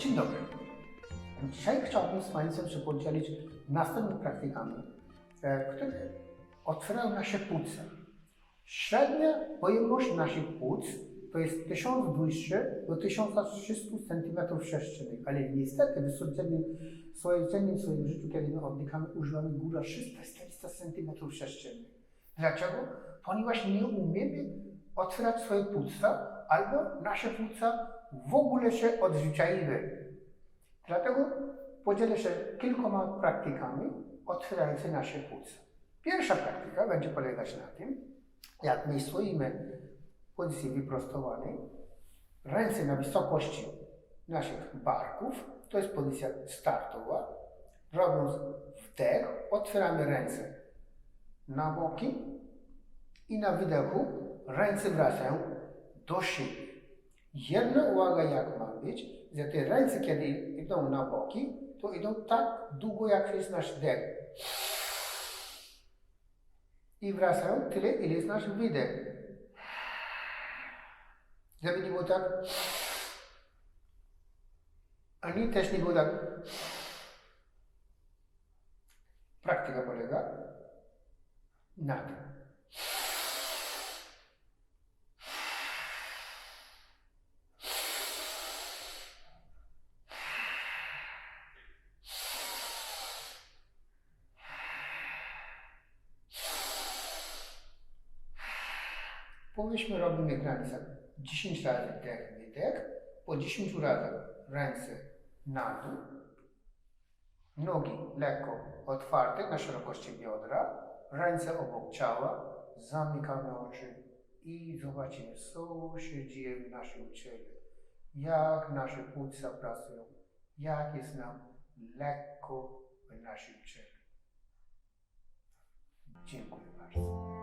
Dzień dobry. Dzisiaj chciałbym z Państwem się podzielić następnymi praktykami, e, które otwierają nasze płuca. Średnia pojemność naszych płuc to jest 1200 do 1300 cm3, ale niestety w codziennym, w swoim życiu, kiedy my oddychamy, używamy góra 300-400 cm3. Dlaczego? Ponieważ nie umiemy otwierać swoje płuca, albo nasze płuca w ogóle się odzwyczaiły. Dlatego podzielę się kilkoma praktykami otwierającymi nasze płuca. Pierwsza praktyka będzie polegać na tym, jak my stoimy w pozycji wyprostowanej, ręce na wysokości naszych barków, to jest pozycja startowa. Robiąc wdech, otwieramy ręce na boki i na wydechu ręce wracają do siebie. Jedna uwaga, jak ma być, że te ręce, kiedy idą na boki, to idą tak długo, jak jest nasz dech. I wracają tyle, ile jest nasz wydech. Żeby nie było tak, ani też nie było tak. Praktyka polega na tym. Powiedzmy, robimy granicę 10 razy wdech, wydech, po 10 razach ręce na dół, nogi lekko otwarte na szerokości biodra, ręce obok ciała, zamykamy oczy i zobaczymy, co się dzieje w naszym ciele, jak nasze płuca pracują, jak jest nam lekko w naszym ciele. Dziękuję bardzo.